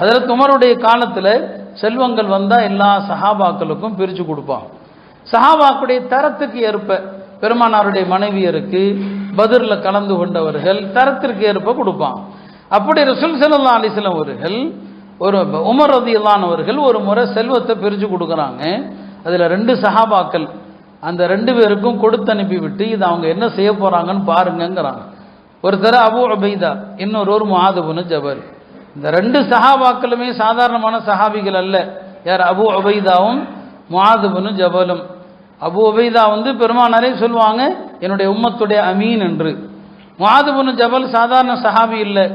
அதில் உமருடைய காலத்தில் செல்வங்கள் வந்தால் எல்லா சஹாபாக்களுக்கும் பிரித்து கொடுப்பான் சஹாபாக்குடைய தரத்துக்கு ஏற்ப பெருமானாருடைய மனைவியருக்கு பதிரில் கலந்து கொண்டவர்கள் தரத்திற்கு ஏற்ப கொடுப்பான் அப்படி ரசூல் செல்லா அலிஸ்லாம் அவர்கள் ஒரு உமர் ரதியல்லானவர்கள் ஒரு முறை செல்வத்தை பிரித்து கொடுக்குறாங்க. அதில் ரெண்டு சஹாபாக்கள் அந்த ரெண்டு பேருக்கும் கொடுத்து அனுப்பிவிட்டு இது அவங்க என்ன செய்ய போகிறாங்கன்னு பாருங்கங்கிறாங்க. ஒருத்தர் அபு அபைதா இன்னொரு ஒரு மாதபுன்னு ஜபர் இந்த ரெண்டு சஹாபாக்களுமே சாதாரணமான சஹாபிகள் அல்ல. யார்? அபு அபைதாவும் முஹாதுபுனு ஜபலும். அபு உபைதா வந்து பெருமானாரே சொல்லுவாங்க என்னுடைய உம்மத்துடைய அமீன் என்று. முகாதுபனு ஜபல் சாதாரண சஹாபி இல்லை.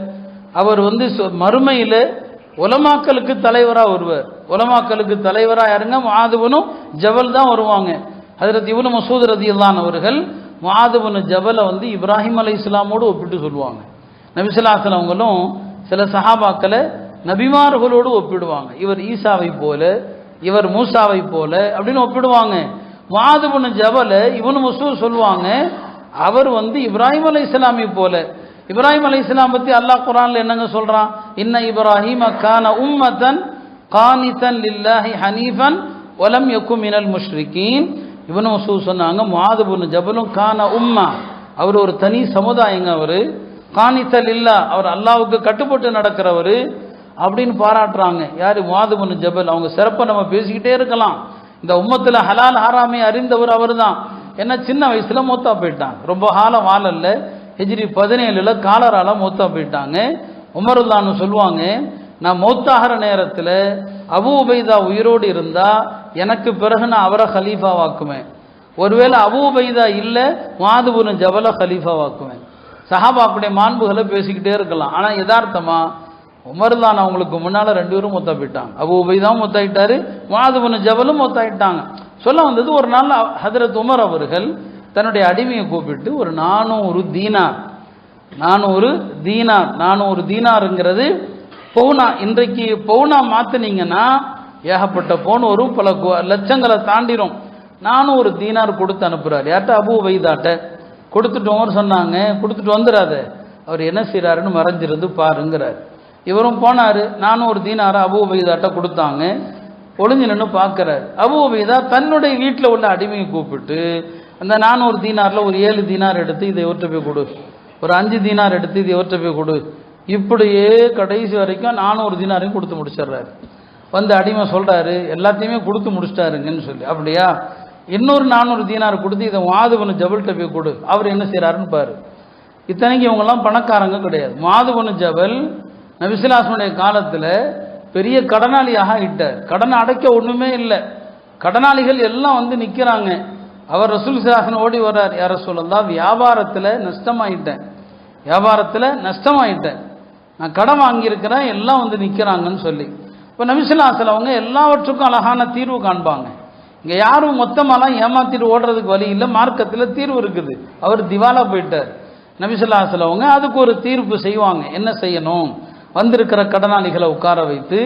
அவர் வந்து சொ- மறுமையில உலமாக்களுக்கு தலைவராக வருவார் உலமாக்களுக்கு தலைவராக யாருங்க? முகாதுபனும் ஜபல் தான் வருவாங்க. ஹஜரத் இவனு மசூத் ரதியல்லான் அவர்கள் முகாதுபனு ஜபலை வந்து இப்ராஹிம் அலை இஸ்லாமோடு ஒப்பிட்டு சொல்லுவாங்க. நபிசுல்லாசலம் அவங்களும் சில சஹாபாக்களை நபிமார்களோடு ஒப்பிடுவாங்க. இவர் ஈசாவை போல இவர் மூசாவை போல அப்படின்னு ஒப்பிடுவாங்க. முஹாதுபுனு ஜபல இவனு மசூத் சொல்லுவாங்க அவர் வந்து இப்ராஹிம் அலை இஸ்லாமை போல. இப்ராஹிம் அலை இஸ்லாம் பற்றி அல்லாஹ் குரான்ல என்னங்க சொல்றான்? இன்ன இப்ராஹிம் கான உம்மதன் கானிதன் லில்லாஹி ஹனீஃபன் ஒலம் யக்கும் மினல் முஷ்ரிகீன். இவனு மசூ சொன்னாங்க முஆதுபுன் ஜபலும் கான உம்மா. அவர் ஒரு தனி சமுதாயங்க அவர். காணித்தல் இல்லா அவர் அல்லாவுக்கு கட்டுப்பட்டு நடக்கிறவர் அப்படின்னு பாராட்டுறாங்க. யார்? முஆதுபுன் ஜபல். அவங்க சிறப்பை நம்ம பேசிக்கிட்டே இருக்கலாம். இந்த உம்மத்தில் ஹலால் ஹராமை அறிந்தவர் அவர் தான் ஏன்னா சின்ன வயசில் மூத்தா போயிட்டாங்க ரொம்ப காலம் வாழல்ல ஹெஜ்ரி பதினேழில் காலரால் மூத்தா போயிட்டாங்க. உமருல்லான்னு சொல்லுவாங்க நான் மௌத்தாகிற நேரத்தில் அபு உபைதா உயிரோடு இருந்தால் எனக்கு பிறகு நான் அவரை ஹலீஃபாவாக்குவேன். ஒருவேளை அபு உபைதா இல்லை மாதுபுன் ஜபல ஹலீஃபாவாக்குவேன். சஹாபாக்குடைய மாண்புகளை பேசிக்கிட்டே இருக்கலாம். ஆனால் யதார்த்தமாக உமர் தான் அவங்களுக்கு முன்னால் ரெண்டு பேரும் மொத்த போயிட்டாங்க. அபு உபைதாவும் மொத்தாயிட்டாரு மாதுபுன் ஜபலும் மொத்தாயிட்டாங்க சொல்ல வந்தது ஒரு நாள் ஹதரத் உமர் அவர்கள் தன்னுடைய அடிமையை கூப்பிட்டு ஒரு நானூறு தீனார் நானூறு தீனார் நானூறு தீனாருங்கிறது பவுனா இன்றைக்கு பவுனா மாற்றினீங்கன்னா ஏகப்பட்ட போன் வரும் பல லட்சங்களை தாண்டிரும். நானும் ஒரு தீனார் கொடுத்து அனுப்புகிறார் யார்கிட்ட? அபு வைதாட்ட கொடுத்துட்டோம்னு சொன்னாங்க கொடுத்துட்டு வந்துடாத அவர் என்ன செய்கிறாருன்னு மறைஞ்சிருந்து பாருங்கிறார். இவரும் போனார் நானும் ஒரு தீனாரை அபு உபயதாட்ட கொடுத்தாங்க. ஒளிஞ்சு நின்று பார்க்குறாரு அபு உபயதா தன்னுடைய வீட்டில் உள்ள அடிமையை கூப்பிட்டு அந்த நானூறு தீனாரில் ஒரு ஏழு தீனார் எடுத்து இதை இவர்கிட்ட போய் கொடு. ஒரு அஞ்சு தீனார் எடுத்து இதை இவர்கிட்ட போய் கொடு. இப்படியே கடைசி வரைக்கும் நானூறு தீனாரையும் கொடுத்து முடிச்சிடுறாரு. வந்து அடிமை சொல்கிறாரு எல்லாத்தையுமே கொடுத்து முடிச்சிட்டாருங்கன்னு சொல்லி. அப்படியா? இன்னொரு நானூறு தீனார் கொடுத்து இதை மாதுபனு ஜபல்கிட்ட போய் கொடு. அவர் என்ன செய்கிறாருன்னு பாரு. இத்தனைக்கு இவங்கெல்லாம் பணக்காரங்க கிடையாது. மாதுபனு ஜபல் நபிசிலாசனுடைய காலத்தில் பெரிய கடனாளியாக ஆகிட்டார். கடனை அடைக்க ஒன்றுமே இல்லை. கடனாளிகள் எல்லாம் வந்து நிற்கிறாங்க அவர் ரசூல் சிலாசன் ஓடி வர்றார். யார சொல்லலாம் வியாபாரத்தில் நஷ்டமாயிட்டேன். வியாபாரத்தில் நஷ்டமாயிட்டேன். நான் கடன் வாங்கியிருக்கிறேன். எல்லாம் வந்து நிற்கிறாங்கன்னு சொல்லி. இப்போ நபிசிலாசல் அவங்க எல்லாவற்றுக்கும் அழகான தீர்வு காண்பாங்க. இங்கே யாரும் மொத்தமாலாம் ஏமாத்திட்டு ஓடுறதுக்கு வழி இல்லை மார்க்கத்தில் தீர்வு இருக்குது. அவர் திவாலா போயிட்டார். நபிசுல்லா அவங்க அதுக்கு ஒரு தீர்ப்பு செய்வாங்க. என்ன செய்யணும்? வந்திருக்கிற கடனாளிகளை உட்கார வைத்து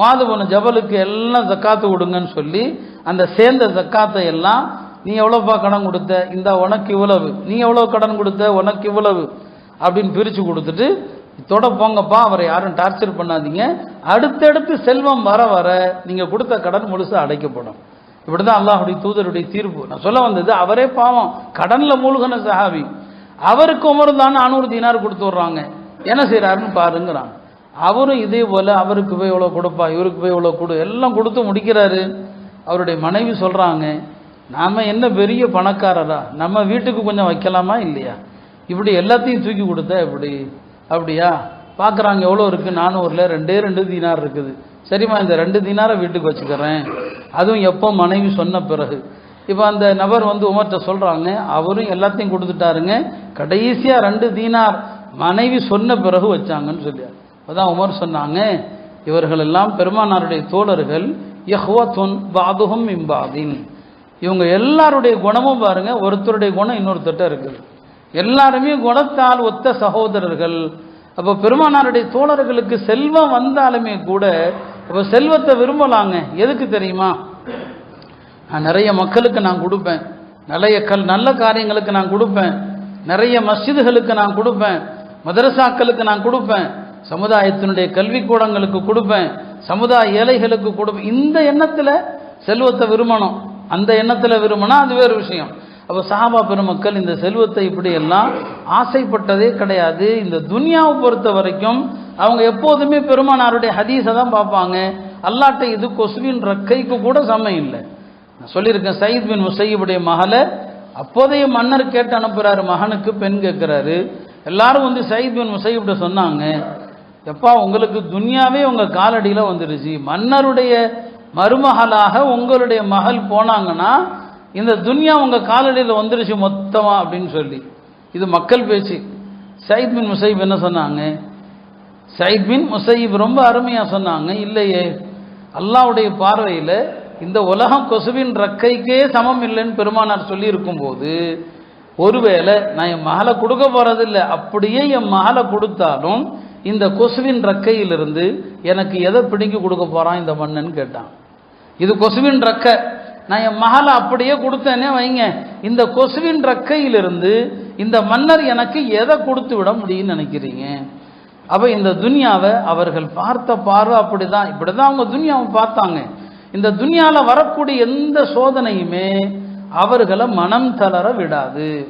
மாதுபன ஜபலுக்கு எல்லாம் ஜக்காத்து கொடுங்கன்னு சொல்லி அந்த சேர்ந்த ஜக்காத்தை எல்லாம் நீ எவ்வளோப்பா கடன் கொடுத்த? இந்த உனக்கு இவ்வளவு. நீ எவ்வளோ கடன் கொடுத்த? உனக்கு இவ்வளவு. அப்படின்னு பிரித்து கொடுத்துட்டு தொட போங்கப்பா அவரை யாரும் டார்ச்சர் பண்ணாதீங்க. அடுத்தடுத்து செல்வம் வர வர நீங்கள் கொடுத்த கடன் முழுசாக அடைக்கப்படும். இப்படிதான் அல்லாஹுடைய தூதருடைய தீர்ப்பு நான் சொல்ல வந்தது அவரே பாவம். கடன்ல மூழ்கன சஹாபி. அவருக்கு உமர் தான் நானூறு தினார் கொடுத்து விட்றாங்க. என்ன செய்கிறாருன்னு பாருங்கிறான். அவரும் இதே போல அவருக்கு போய் இவ்வளோ கொடுப்பா இவருக்கு போய் இவ்வளோ கொடு எல்லாம் கொடுத்து முடிக்கிறாரு. அவருடைய மனைவி சொல்றாங்க நாம என்ன பெரிய பணக்காரரா? நம்ம வீட்டுக்கு கொஞ்சம் வைக்கலாமா இல்லையா? இப்படி எல்லாத்தையும் தூக்கி கொடுத்தா இப்படி அப்படியா? பார்க்குறாங்க எவ்வளோ இருக்குது நானூறில் ரெண்டே ரெண்டு தீனார் இருக்குது. சரிம்மா இந்த ரெண்டு தீனாரை வீட்டுக்கு வச்சுக்கிறேன். அதுவும் எப்போ மனைவி சொன்ன பிறகு. இப்போ அந்த நபர் வந்து உமர்கிட்ட சொல்கிறாங்க அவரும் எல்லாத்தையும் கொடுத்துட்டாருங்க. கடைசியாக ரெண்டு தீனார் மனைவி சொன்ன பிறகு வச்சாங்கன்னு சொல்லி அதான் உமர் சொன்னாங்க இவர்கள் எல்லாம் பெருமானாருடைய தோழர்கள் யஹ்வத்துன் பாதுகும் இம்பாதின் இவங்க எல்லாருடைய குணமும் பாருங்க ஒருத்தருடைய குணம் இன்னொருத்தட்ட இருக்குது. எல்லாருமே குணத்தால் ஒத்த சகோதரர்கள். அப்போ பெருமானாருடைய தோழர்களுக்கு செல்வம் வந்தாலுமே கூட இப்போ செல்வத்தை விரும்பலாங்க. எதுக்கு தெரியுமா? நான் நிறைய மக்களுக்கு நான் கொடுப்பேன். நிறைய கல் நல்ல காரியங்களுக்கு நான் கொடுப்பேன். நிறைய மஸ்ஜிதுகளுக்கு நான் கொடுப்பேன். மதரசாக்களுக்கு நான் கொடுப்பேன். சமுதாயத்தினுடைய கல்விக்கூடங்களுக்கு கொடுப்பேன். சமுதாய ஏழைகளுக்கு கொடுப்பேன். இந்த எண்ணத்தில் செல்வத்தை விரும்பணும். அந்த எண்ணத்தில் விரும்பினா அது வேறு விஷயம். அப்போ சஹாபா பெருமக்கள் இந்த செல்வத்தை இப்படி எல்லாம் ஆசைப்பட்டதே கிடையாது. இந்த துனியாவை பொறுத்த வரைக்கும் அவங்க எப்போதுமே பெருமானாருடைய ஹதீஸை தான் பார்ப்பாங்க. அல்லாட்ட இது கொசுவின் ரக்கைக்கு கூட சமயம் இல்லை. நான் சொல்லியிருக்கேன் சயீத் பின் முசையுடைய மகளை அப்போதைய மன்னர் கேட்டு அனுப்புகிறாரு மகனுக்கு பெண் கேட்குறாரு. எல்லாரும் வந்து சயீத் பின் முசையிப்ட சொன்னாங்க எப்பா உங்களுக்கு துன்யாவே உங்கள் காலடியில் வந்துடுச்சு. மன்னருடைய மருமகளாக உங்களுடைய மகள் போனாங்கன்னா இந்த துன்யா உங்கள் காலடியில் வந்துருச்சு மொத்தமாக அப்படின்னு சொல்லி. இது மக்கள் பேச்சு. சயித் பின் முசைப் என்ன சொன்னாங்க? சயித் பின் முசைப் ரொம்ப அருமையாக சொன்னாங்க. இல்லையே அல்லாவுடைய பார்வையில் இந்த உலகம் கொசுவின் ரக்கைக்கே சமம் இல்லைன்னு பெருமானார் சொல்லி இருக்கும்போது ஒருவேளை நான் என் மகளை கொடுக்க போகிறதில்ல அப்படியே என் மகளை கொடுத்தாலும் இந்த கொசுவின் ரக்கையிலிருந்து எனக்கு எதை பிடிங்கி கொடுக்க போகிறான் இந்த மண்ணன்னு கேட்டான். இது கொசுவின் ரக்கை. நான் என் மகளை அப்படியே கொடுத்தேனே வைங்க. இந்த கொசுவின் ரக்கையிலிருந்து இந்த மன்னர் எனக்கு எதை கொடுத்து விட முடியும்னு நினைக்கிறீங்க? அப்போ இந்த துனியாவை அவர்கள் பார்த்த பார்வை அப்படிதான். இப்படிதான் அவங்க துனியாவை பார்த்தாங்க. இந்த துன்யாவில் வரக்கூடிய எந்த சோதனையுமே அவர்களை மனம் தளர விடாது.